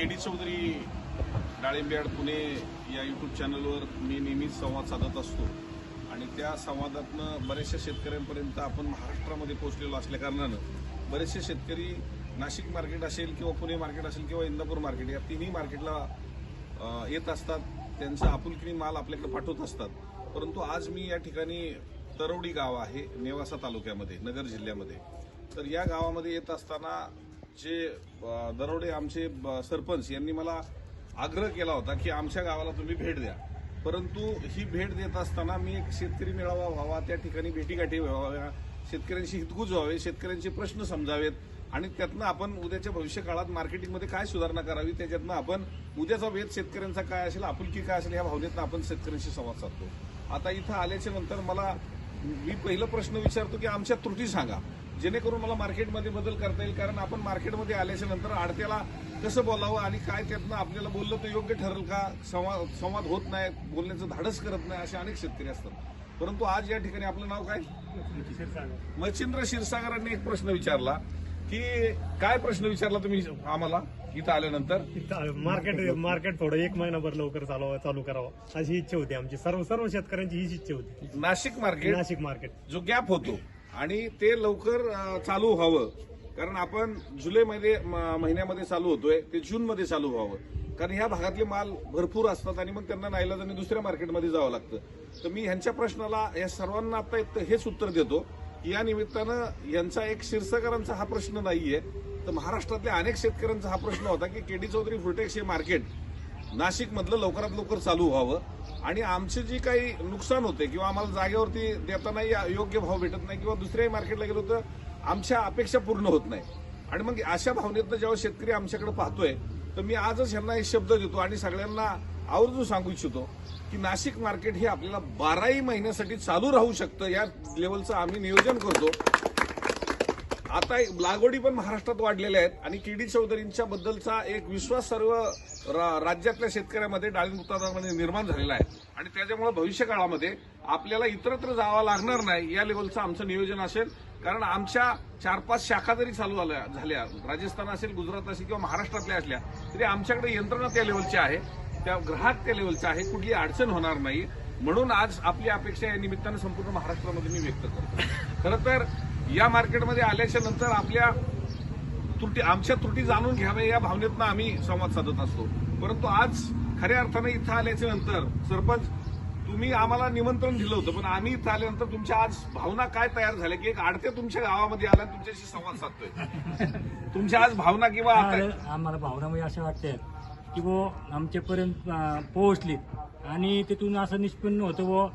के D Chaudhari डाळिंब्याड पुणे या YouTube चॅनलवर मी नेहमीच संवाद साधत असतो. आणि त्या संवादातनं बऱ्याचशा शेतकऱ्यांपर्यंत आपण महाराष्ट्रामध्ये पोहोचलेलो असल्याकारणानं बरेचसे शेतकरी नाशिक मार्केट असेल किंवा पुणे मार्केट असेल किंवा इंदापूर मार्केट या तिन्ही मार्केटला येत असतात. त्यांचा आपुलकीने माल आपल्याकडे पाठवत असतात. परंतु आज मी या ठिकाणी तरवडी गाव आहे नेवासा तालुक्यामध्ये नगर जिल्ह्यामध्ये. तर या गावामध्ये येत असताना जे दरोडे आमचे ब- सरपंच यांनी मला आग्रह केला होता की आमच्या गावाला तुम्ही भेट द्या. परंतु ही भेट देत असताना मी एक शेतकरी मेळावा व्हावा त्या ठिकाणी भेटीगाठी व्हाव्या शेतकऱ्यांशी हितगुज व्हावे शेतकऱ्यांचे प्रश्न समजावेत आणि त्यातनं आपण उद्याच्या भविष्य काळात मार्केटिंगमध्ये काय सुधारणा करावी त्याच्यातनं आपण उद्याचा वेध शेतकऱ्यांचा काय असेल आपुलकी काय असेल या भावनेतनं आपण शेतकऱ्यांशी संवाद साधतो. आता इथं आल्याच्यानंतर मला मी पहिला प्रश्न विचारतो की आमच्या त्रुटी सांगा. जेणेकरून मला मार्केटमध्ये बदल करता येईल कारण आपण मार्केटमध्ये आल्याच्यानंतर आडत्याला कसं बोलावं आणि काय त्यातनं आपल्याला बोललं तर योग्य ठरेल का संवाद संवाद होत नाही बोलण्याचं धाडस करत नाही असे अनेक शेतकरी असतात. परंतु आज या ठिकाणी आपलं नाव काय? मच्छिंद्र क्षीरसागरांनी एक प्रश्न विचारला की काय प्रश्न विचारला तुम्ही आम्हाला इथं आल्यानंतर? मार्केट मार्केट थोडं एक महिनाभर लवकर चालवा चालू करावं अशी इच्छा होती आमची. सर्व सर्व शेतकऱ्यांची हीच इच्छा होती. नाशिक मार्केट? नाशिक मार्केट. जो गॅप होतो आणि ते लवकर चालू व्हावं. कारण आपण जुलैमध्ये म- महिन्यामध्ये चालू होतोय ते जूनमध्ये चालू व्हावं. कारण ह्या भागातले माल भरपूर असतात आणि मग त्यांना नाईलाजाने दुसऱ्या मार्केटमध्ये जावं लागतं. तर मी ह्यांच्या प्रश्नाला या सर्वांना आता एक हेच उत्तर देतो की या निमित्तानं यांचा एक शीर्षकारांचा हा प्रश्न नाहीये. तर महाराष्ट्रातल्या अनेक शेतकऱ्यांचा हा प्रश्न होता की केडी चौधरी फ्रुटेक्स हे मार्केट नाशिक मधलं लवकरात लवकर चालू व्हावं. आणि आमचे जी काही नुकसान होते किंवा आम्हाला जागेवरती देतानाही योग्य भाव भेटत नाही किंवा दुसऱ्याही मार्केटला गेलो तर आमच्या अपेक्षा पूर्ण होत नाही. आणि मग अशा भावनेतनं जेव्हा शेतकरी आमच्याकडे पाहतोय तर मी आजच ह्यांना एक शब्द देतो आणि सगळ्यांना आवर्जून सांगू इच्छितो की नाशिक मार्केट हे आपल्याला बाराही महिन्यासाठी चालू राहू शकतं या लेवलचं आम्ही नियोजन करतो. आता लागवडी पण महाराष्ट्रात वाढलेल्या आहेत आणि केडी चौधरींच्या बद्दलचा एक विश्वास सर्व रा- राज्यातल्या शेतकऱ्यामध्ये डाळिंब उत्पादनामध्ये निर्माण झालेला आहे. आणि त्याच्यामुळे भविष्य काळामध्ये आपल्याला इतरत्र जावं लागणार नाही या लेवलचं आमचं नियोजन असेल. कारण आमच्या चार पाच शाखा जरी चालू झाल्या झाल्या राजस्थान असेल गुजरात असेल किंवा महाराष्ट्रातल्या असल्या तरी आमच्याकडे यंत्रणा त्या लेवलची आहे. त्या ग्राहक त्या लेवलचे आहे. कुठली अडचण होणार नाही. म्हणून आज आपली अपेक्षा या निमित्तानं संपूर्ण महाराष्ट्रामध्ये मी व्यक्त करतो. खरं तर या मार्केटमध्ये आल्याच्यानंतर आपल्या त्रुटी आमच्या त्रुटी जाणून घ्याव्या या भावनेतनं आम्ही संवाद साधत असतो. परंतु आज खऱ्या अर्थानं इथं आल्याच्यानंतर सरपंच तुम्ही आम्हाला निमंत्रण दिलं होतं पण आम्ही इथं आल्यानंतर तुमच्या आज भावना काय तयार झाल्या? की एक आडते तुमच्या गावामध्ये आला तुमच्याशी संवाद साधतोय. तुमच्या आज भावना किंवा आम्हाला आम्हाला भावनामध्ये अशा वाटते की वो आमच्यापर्यंत अं, पोहोचलीत आणि तिथून असं निष्पन्न होतं व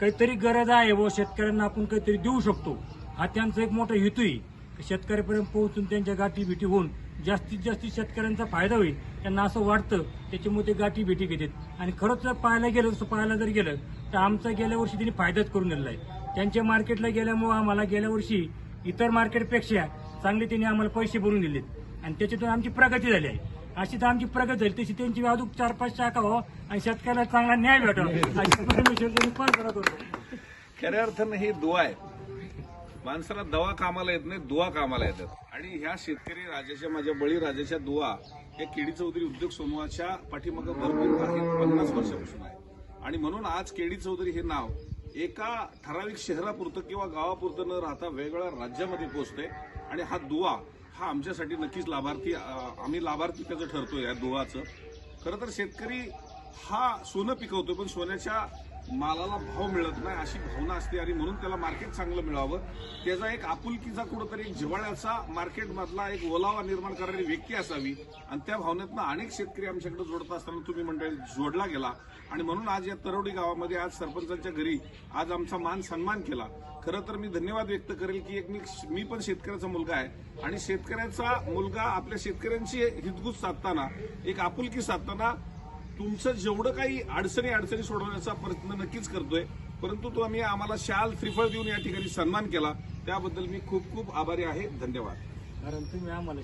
काहीतरी गरज आहे व शेतकऱ्यांना आपण काहीतरी देऊ शकतो. हा त्यांचा एक मोठा हेतू आहे शेतकऱ्यापर्यंत पोहोचून त्यांच्या गाठी भेटी होऊन जास्तीत जास्त शेतकऱ्यांचा फायदा होईल. त्यांना असं वाटतं त्याच्यामुळे ते गाठी भेटी घेतात. आणि खरंच जर पाहायला गेलं जसं पाहायला जर गेलं तर आमचा गेल्या वर्षी त्यांनी फायदाच करून दिलेला आहे. त्यांच्या मार्केटला गेल्यामुळं आम्हाला गेल्या वर्षी इतर मार्केटपेक्षा चांगले त्यांनी आम्हाला पैसे भरून दिलेत. आणि त्याच्यातून आमची प्रगती झाली आहे. अशी तर आमची प्रगती झाली तशी त्यांची अजून चार पाच शाखा हो आणि शेतकऱ्याला चांगला न्याय भेटावा. अशी परमेश्वरची करत होतो. खऱ्या अर्थानं हे दुआ आहे. माणसाला दवा कामाला येत नाही दुवा कामाला येतात. आणि ह्या शेतकरी राजाच्या माझ्या बळी राजाच्या दुवा या केडी चौधरी उद्योग समूहाच्या पाठीमागं भरपूर आहे पन्नास वर्षापासून आहे आणि म्हणून आज केडी चौधरी हे नाव एका ठराविक शहरापुरतं किंवा गावापुरतं न राहता वेगवेगळ्या राज्यामध्ये पोहोचते आणि हा दुवा हा आमच्यासाठी नक्कीच लाभार्थी आम्ही लाभार्थी त्याचं ठरतो या दुवाचं. खरं तर शेतकरी हा सोनं पिकवतोय पण सोन्याच्या मालाला भाव मिळत नाही अशी भावना असते आणि म्हणून त्याला मार्केट चांगलं मिळावं. त्याचा एक आपुलकीचा कुठंतरी एक जिव्हाळ्याचा मार्केटमधला एक ओलावा निर्माण करणारी व्यक्ती असावी. आणि त्या भावनेतनं अनेक शेतकरी आमच्याकडे जोडत असताना तुम्ही मंडळी जोडला गेला. आणि म्हणून आज या तरवडी गावामध्ये आज सरपंचांच्या घरी आज आमचा मान सन्मान केला. खरं तर मी धन्यवाद व्यक्त करेल की एक मी मी पण शेतकऱ्याचा मुलगा आहे. आणि शेतकऱ्याचा मुलगा आपल्या शेतकऱ्यांची हितगुज साधताना एक आपुलकी साधताना तुमचं जेवढं काही अडचणी अडचणी सोडवण्याचा प्रयत्न नक्कीच करतोय परंतु तो आम्ही आम्हाला शाल श्रीफळ देऊन या ठिकाणी सन्मान केला. त्याबद्दल मी खूप खूप आभारी आहे. धन्यवाद. कारण तुम्ही आम्हाला